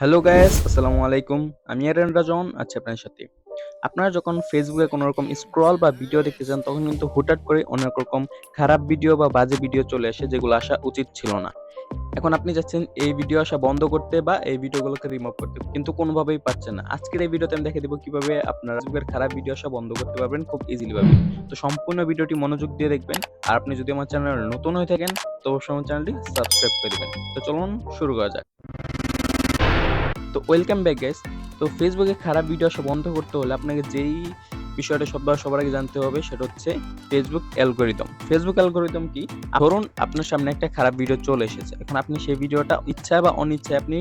Hello guys আসসালামু আলাইকুম আমি এরেন রাজন আছি আপনার সাথে। আপনারা যখন ফেসবুকে কোনো রকম স্ক্রল বা ভিডিও দেখতে চান তখন কিন্তু হুটহাট করে অনেক রকম খারাপ ভিডিও বা বাজে ভিডিও চলে আসে, যেগুলো আসা উচিত ছিল না। এখন আপনি যাচ্ছেন এই ভিডিও আসা বন্ধ করতে বা এই ভিডিওগুলোকে রিমুভ করতে, কিন্তু কোনোভাবেই পাচ্ছেন না। আজকের এই ভিডিওতে আমি দেখে দেবো কীভাবে আপনারা ফেসবুকের খারাপ ভিডিও আসা বন্ধ করতে পারবেন খুব ইজিলিভাবে তো সম্পূর্ণ ভিডিওটি মনোযোগ দিয়ে দেখবেন। আর আপনি যদি আমার চ্যানেল নতুন হয়ে থাকেন, তো অবশ্যই আমার চ্যানেলটি সাবস্ক্রাইব করে দিবেন। তো চলুন শুরু করা যাক। ওয়েলকাম ব্যাক গাইস তো ফেসবুকে খারাপ ভিডিও আসা বন্ধ করতে হলে আপনাকে যেই বিষয়টা সবার সবার আগে জানতে হবে সেটা হচ্ছে ফেসবুক অ্যালগোরিদম ফেসবুক অ্যালগোরিদম কি? ধরুন আপনার সামনে একটা খারাপ ভিডিও চলে এসেছে। এখন আপনি সেই ভিডিওটা ইচ্ছা বা অনিচ্ছায় আপনি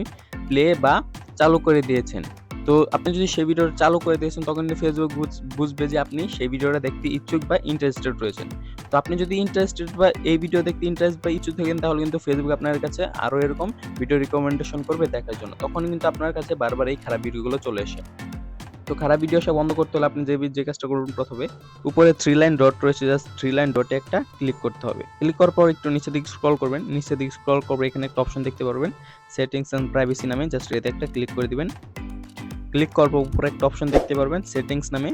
প্লে বা চালু করে দিয়েছেন। তো আপনি যদি সেই ভিডিওটা চালু করে দিয়েছেন, তখন ফেসবুক বুঝবে যে আপনি সেই ভিডিওটা দেখতে ইচ্ছুক বা ইন্টারেস্টেড রয়েছেন। তো আপনি যদি ইন্টারেস্টেড বা এই ভিডিও দেখতে ইন্টারেস্ট বা ইচ্ছুক থাকেন, তাহলে কিন্তু ফেসবুক আপনার কাছে আরও এরকম ভিডিও রিকমেন্ডেশন করবে দেখার জন্য। তখন কিন্তু আপনার কাছে বারবার এই খারাপ ভিডিওগুলো চলে আসে। তো খারাপ ভিডিও সব বন্ধ করতে হলে আপনি যে যে কাজটা করুন প্রথমে উপরে থ্রি লাইন ডট রয়েছে জাস্ট থ্রি লাইন ডটে একটা ক্লিক করতে হবে। ক্লিক করার পর একটু নিচে দিকে স্ক্রল করবেন। নিচে দিকে স্ক্রল করবে, এখানে একটা অপশন দেখতে পারবেন সেটিংস অ্যান্ড প্রাইভেসি নামে জাস্ট এতে একটা ক্লিক করে দিবেন। ক্লিক করার পর উপরে একটা অপশন দেখতে পারবেন সেটিংস নামে,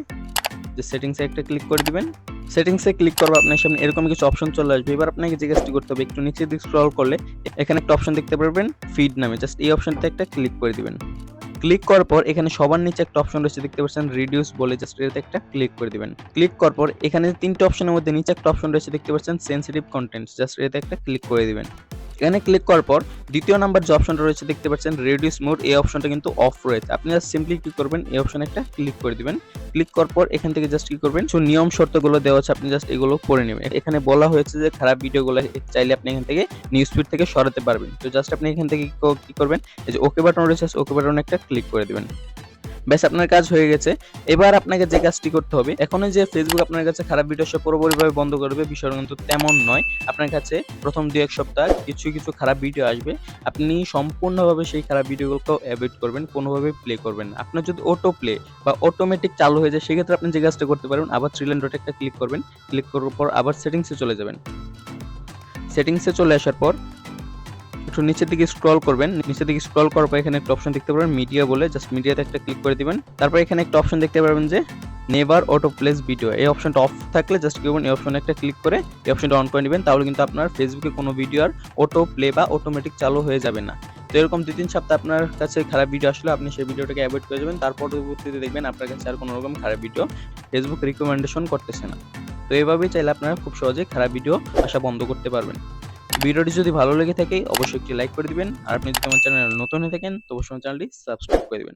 যে সেটিংসে একটা ক্লিক করে দিবেন। সেটিংসে ক্লিক করব আপনার সামনে এরকম কিছু অপশন চলে আসবে। এবার আপনাকে জিজ্ঞাসা করতে হবে, একটু নিচে দিকে স্ক্রল করলে এখানে একটা অপশন দেখতে পারবেন ফিড নামে। জাস্ট এই অপশনতে একটা ক্লিক করে দিবেন। ক্লিক করার পর এখানে সবার নিচে একটা অপশন রয়েছে, দেখতে পাচ্ছেন রিডিউস বলে জাস্ট এটাতে একটা ক্লিক করে দিবেন। ক্লিক করার পর এখানে তিনটে অপশনের মধ্যে নিচে একটা অপশন রয়েছে, দেখতে পাচ্ছেন সেন্সিটিভ কন্টেন্ট জাস্ট এটাতে একটা ক্লিক করে দিবেন। এখানে ক্লিক করার পর দ্বিতীয় নাম্বার যে অপশনটা রয়েছে দেখতে পাচ্ছেন রেডিউস মোড এই অপশনটা কিন্তু অফ রয়েছে। আপনি জাস্ট সিম্পলি কি করবেন, এই অপশনে একটা ক্লিক করে দিবেন। ক্লিক করার পর এখান থেকে জাস্ট কি করবেন সো নিয়ম শর্তগুলো দেওয়া আছে, আপনি জাস্ট এগুলো করে নেবেন। এখানে বলা হয়েছে যে খারাপ ভিডিওগুলো চাইলে আপনি এখান থেকে নিউজ ফিড থেকে সরাতে পারবেন। তো জাস্ট আপনি এখান থেকে কি করবেন, এই যে ওকে বাটন রয়েছে ওকে বাটনে একটা ক্লিক করে দিবেন। ব্যাস, আপনার কাজ হয়ে গেছে। এবার আপনাকে যে কাজটি করতে হবে, এখন যে ফেসবুক আপনার কাছে খারাপ ভিডিও সব পুরোপুরিভাবে বন্ধ করবে বিষয়টা কিন্তু তেমন নয়। আপনার কাছে প্রথম দু এক সপ্তাহ কিছু কিছু খারাপ ভিডিও আসবে। আপনি সম্পূর্ণভাবে সেই খারাপ ভিডিওগুলোকে অ্যাভয়েড করবেন, কোনোভাবে প্লে করবেন আপনার যদি অটো প্লে বা অটোমেটিক চালু হয়ে যায়, সেক্ষেত্রে আপনি যে কাজটা করতে পারবেন, আবার থ্রিলেন ডটে একটা ক্লিক করবেন। ক্লিক করার পর আবার সেটিংসে চলে যাবেন। সেটিংসে চলে আসার পর একটু নিচের দিকে স্ক্রল করবেন। নিচের দিকে স্ক্রল করার পর এখানে একটা অপশন দেখতে পারবেন মিডিয়া বলে। জাস্ট মিডিয়াতে একটা ক্লিক করে দিবেন। তারপর এখানে একটা অপশন দেখতে পারবেন যে নেভার অটো প্লেস ভিডিও এই অপশনটা অফ থাকলে জাস্ট কি করবেন, এই অপশনে একটা ক্লিক করে এই অপশনটা অন করে নেবেন। তাহলে কিন্তু আপনার ফেসবুকে কোনো ভিডিও আর অটো প্লে বা অটোমেটিক চালু হয়ে যাবে না। তো এরকম দুই তিন সপ্তাহ আপনার কাছে খারাপ ভিডিও আসলে আপনি সেই ভিডিওটাকে অ্যাভয়েড করে যাবেন। তার পরবর্তীতে দেখবেন আপনার কাছে আর কোনো রকম খারাপ ভিডিও ফেসবুক রিকমেন্ডেশন করতেছে না। তো এইভাবেই চাইলে আপনারা খুব সহজে খারাপ ভিডিও আসা বন্ধ করতে পারবেন। ভিডিওটি যদি ভালো লেগে থাকে, অবশ্যই একটি লাইক করে দিবেন। আর আপনি যদি আমার চ্যানেল নতুন হয়ে থাকেন, তো অবশ্যই আমার চ্যানেলটি সাবস্ক্রাইব করে দিবেন।